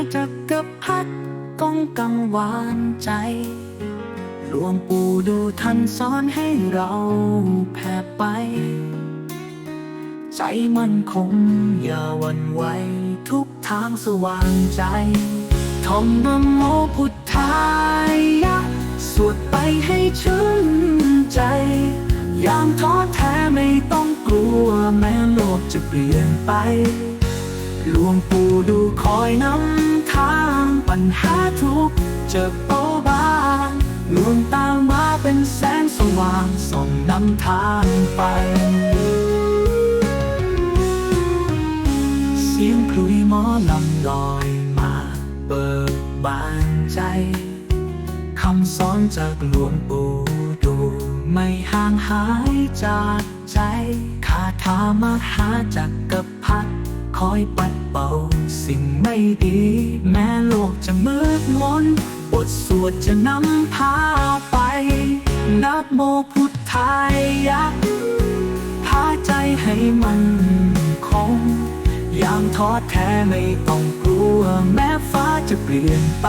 ถามหาจักรพัดก้องกังวานใจหลวงปู่ดูท่านสอนให้เราแผ่ไป ใจมันคงอย่าวันไหวทุกทางสว่างใจทองนโมพุทธายะ สวดไปให้ชื่นใจ ยามท้อแท้ไม่ต้องกลัวแม้โลกจะเปลี่ยนไป หลวงปู่ดูคอยนำ ปัญหาทุกเจอโตบานลวงตามาเป็นแสงสว่างส่องนำทางไป เสียงคลุยหมอลำลอยมาเบิกบานใจคำสอนจากหลวงปู่ดูไม่ห่างหายจากใจคาถามหาจักกรพัดคอยปัดเป่า สิ่งไม่ดี แม้โลกจะมืดมนบทสวดจะนำพาไป นับโมพุทธายะพาใจให้มันคง ยามท้อแท้ไม่ต้องกลัว แม้ฟ้าจะเปลี่ยนไป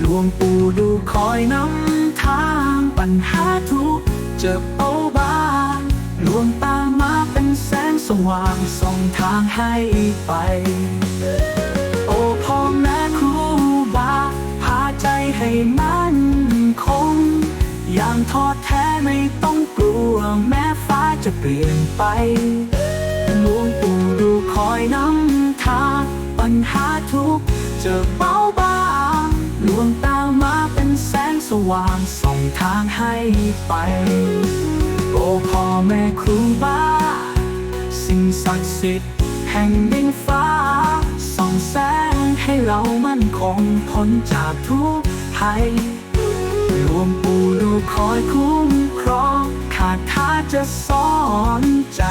หลวงปู่ดูคอยนำทางปัญหาทุกข์เจอโอบานหลวงตามา สว่างส่องทางให้ไป โอ้พ่อแม่ครูบาพาใจให้มั่นคง อย่างท้อแท้ไม่ต้องกลัวแม้ฟ้าจะเปลี่ยนไปหลวงปู่ดูคอยนำทางปัญหาทุกเจอเบาบางหลวงตามาเป็นแสงสว่างส่องทางให้ไป โอ้พ่อแม่ครูบา ศักดิ์สิทธิ์แห่งดินฟ้า ส่องแสงให้เรามั่นคงพ้นจากทุกภัยหลวงปู่ดูคอยคุ้มครองขาดท้าจะสอนใจ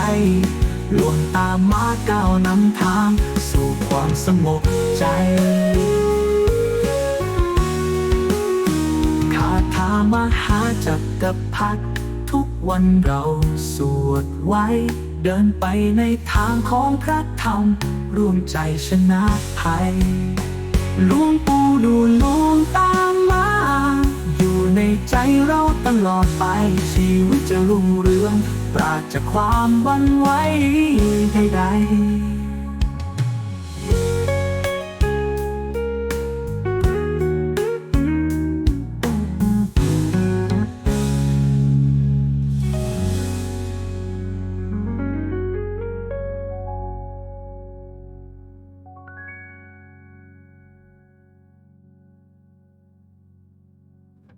ลวงตามาก้าวนำทาง สู่ความสงบใจคาถามหาจักรพัดทุกวันเราสวดไว้ เดินไปในทางของพระธรรมร่วมใจชนะภัยหลวงปู่ดูลวงตามมา อยู่ในใจเราตลอดไป ชีวิตจะรุ่งเรือง ปราศจากความบันไว้ใดๆ